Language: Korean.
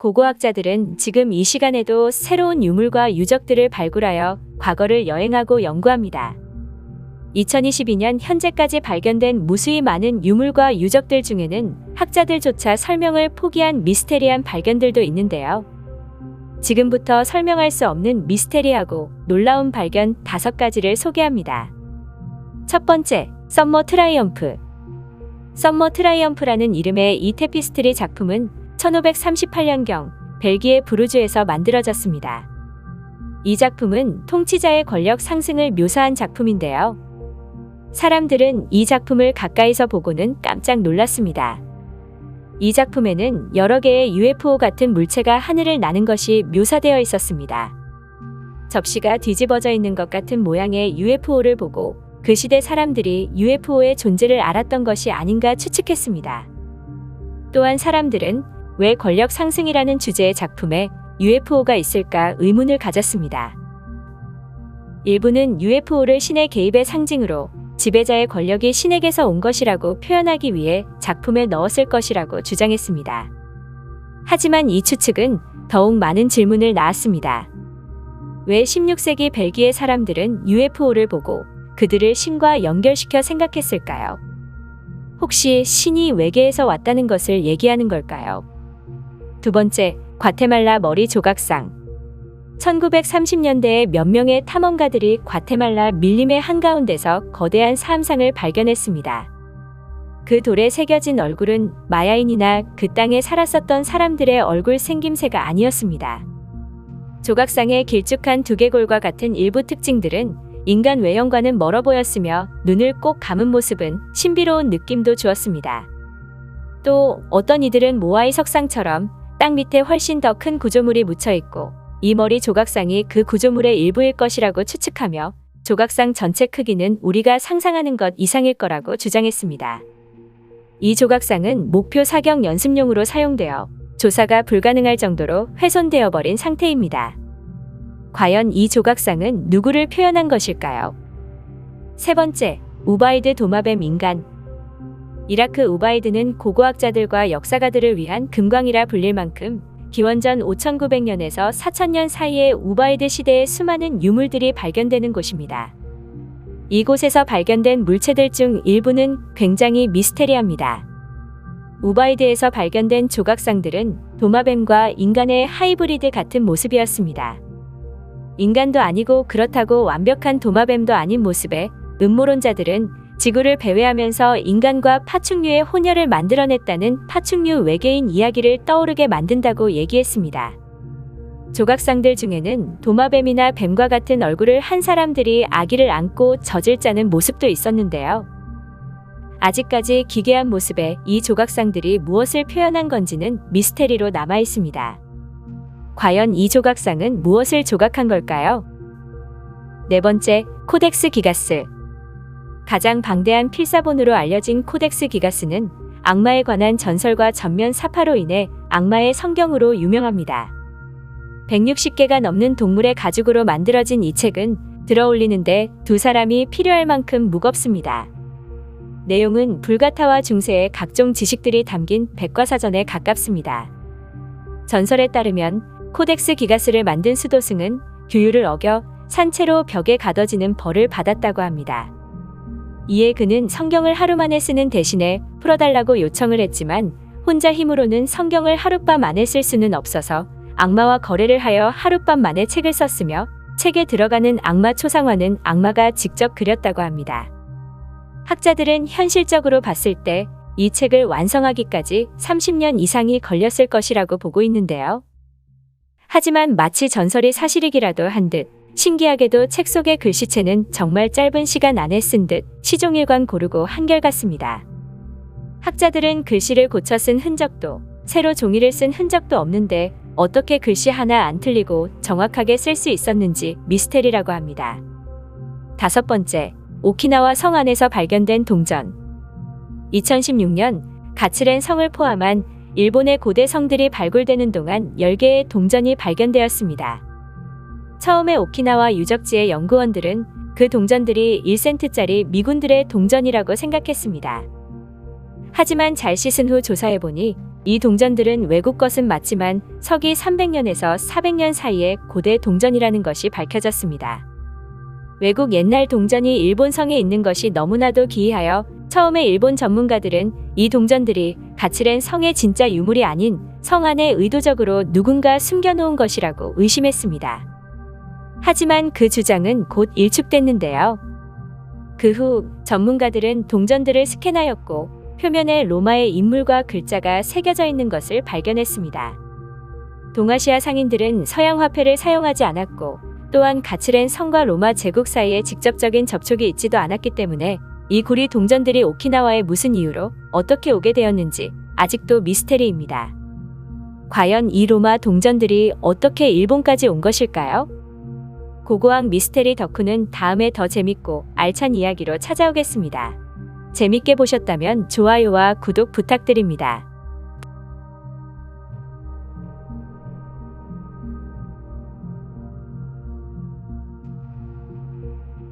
고고학자들은 지금 이 시간에도 새로운 유물과 유적들을 발굴하여 과거를 여행하고 연구합니다. 2022년 현재까지 발견된 무수히 많은 유물과 유적들 중에는 학자들조차 설명을 포기한 미스테리한 발견들도 있는데요. 지금부터 설명할 수 없는 미스테리하고 놀라운 발견 다섯 가지를 소개합니다. 첫 번째, 썸머 트라이엄프. 썸머 트라이엄프라는 이름의 이 테피스트리 작품은 1538년경 벨기에 부르주에서 만들어졌습니다. 이 작품은 통치자의 권력 상승을 묘사한 작품인데요. 사람들은 이 작품을 가까이서 보고는 깜짝 놀랐습니다. 이 작품에는 여러 개의 UFO 같은 물체가 하늘을 나는 것이 묘사되어 있었습니다. 접시가 뒤집어져 있는 것 같은 모양의 UFO를 보고 그 시대 사람들이 UFO의 존재를 알았던 것이 아닌가 추측했습니다. 또한 사람들은 왜 권력 상승이라는 주제의 작품에 UFO가 있을까 의문을 가졌습니다. 일부는 UFO를 신의 개입의 상징으로 지배자의 권력이 신에게서 온 것이라고 표현하기 위해 작품에 넣었을 것이라고 주장했습니다. 하지만 이 추측은 더욱 많은 질문을 낳았습니다. 왜 16세기 벨기에 사람들은 UFO를 보고 그들을 신과 연결시켜 생각했을까요? 혹시 신이 외계에서 왔다는 것을 얘기하는 걸까요? 두 번째, 과테말라 머리 조각상. 1930년대에 몇 명의 탐험가들이 과테말라 밀림의 한가운데서 거대한 사암상을 발견했습니다. 그 돌에 새겨진 얼굴은 마야인이나 그 땅에 살았었던 사람들의 얼굴 생김새가 아니었습니다. 조각상의 길쭉한 두개골과 같은 일부 특징들은 인간 외형과는 멀어 보였으며 눈을 꼭 감은 모습은 신비로운 느낌도 주었습니다. 또 어떤 이들은 모아이 석상처럼 땅 밑에 훨씬 더 큰 구조물이 묻혀 있고 이 머리 조각상이 그 구조물의 일부일 것이라고 추측하며 조각상 전체 크기는 우리가 상상하는 것 이상일 거라고 주장했습니다. 이 조각상은 목표 사격 연습용으로 사용되어 조사가 불가능할 정도로 훼손되어 버린 상태입니다. 과연 이 조각상은 누구를 표현한 것일까요? 세 번째, 우바이드 도마뱀 인간. 이라크 우바이드는 고고학자들과 역사가들을 위한 금광이라 불릴 만큼 기원전 5900년에서 4000년 사이에 우바이드 시대의 수많은 유물들이 발견되는 곳입니다. 이곳에서 발견된 물체들 중 일부는 굉장히 미스테리합니다. 우바이드에서 발견된 조각상들은 도마뱀과 인간의 하이브리드 같은 모습이었습니다. 인간도 아니고 그렇다고 완벽한 도마뱀도 아닌 모습에 음모론자들은 지구를 배회하면서 인간과 파충류의 혼혈을 만들어냈다는 파충류 외계인 이야기를 떠오르게 만든다고 얘기했습니다. 조각상들 중에는 도마뱀이나 뱀과 같은 얼굴을 한 사람들이 아기를 안고 젖을 짜는 모습도 있었는데요. 아직까지 기괴한 모습의 이 조각상들이 무엇을 표현한 건지는 미스테리로 남아 있습니다. 과연 이 조각상은 무엇을 조각한 걸까요? 네 번째, 코덱스 기가스. 가장 방대한 필사본으로 알려진 코덱스 기가스는 악마에 관한 전설과 전면 사파로 인해 악마의 성경으로 유명합니다. 160개가 넘는 동물의 가죽으로 만들어진 이 책은 들어 올리는데 두 사람이 필요할 만큼 무겁습니다. 내용은 불가타와 중세의 각종 지식들이 담긴 백과사전에 가깝습니다. 전설에 따르면 코덱스 기가스를 만든 수도승은 규율을 어겨 산채로 벽에 가둬지는 벌을 받았다고 합니다. 이에 그는 성경을 하루 만에 쓰는 대신에 풀어달라고 요청을 했지만 혼자 힘으로는 성경을 하룻밤 안에 쓸 수는 없어서 악마와 거래를 하여 하룻밤 만에 책을 썼으며 책에 들어가는 악마 초상화는 악마가 직접 그렸다고 합니다. 학자들은 현실적으로 봤을 때 이 책을 완성하기까지 30년 이상이 걸렸을 것이라고 보고 있는데요. 하지만 마치 전설이 사실이기라도 한 듯 신기하게도 책 속의 글씨체는 정말 짧은 시간 안에 쓴 듯 시종일관 고르고 한결같습니다. 학자들은 글씨를 고쳐 쓴 흔적도 새로 종이를 쓴 흔적도 없는데 어떻게 글씨 하나 안 틀리고 정확하게 쓸 수 있었는지 미스테리라고 합니다. 다섯 번째, 오키나와 성 안에서 발견된 동전. 2016년 가츠렌 성을 포함한 일본의 고대 성들이 발굴되는 동안 10개의 동전이 발견되었습니다. 처음에 오키나와 유적지의 연구원들은 그 동전들이 1센트짜리 미군들의 동전이라고 생각했습니다. 하지만 잘 씻은 후 조사해보니 이 동전들은 외국 것은 맞지만 서기 300년에서 400년 사이의 고대 동전이라는 것이 밝혀졌습니다. 외국 옛날 동전이 일본 성에 있는 것이 너무나도 기이하여 처음에 일본 전문가들은 이 동전들이 가치렌 성의 진짜 유물이 아닌 성 안에 의도적으로 누군가 숨겨놓은 것이라고 의심했습니다. 하지만 그 주장은 곧 일축됐는데요. 그 후 전문가들은 동전들을 스캔하였고 표면에 로마의 인물과 글자가 새겨져 있는 것을 발견했습니다. 동아시아 상인들은 서양 화폐를 사용하지 않았고 또한 가치렌 성과 로마 제국 사이에 직접적인 접촉이 있지도 않았기 때문에 이 구리 동전들이 오키나와에 무슨 이유로 어떻게 오게 되었는지 아직도 미스테리입니다. 과연 이 로마 동전들이 어떻게 일본까지 온 것일까요? 고고학 미스테리 덕후는 다음에 더 재밌고 알찬 이야기로 찾아오겠습니다. 재밌게 보셨다면 좋아요와 구독 부탁드립니다.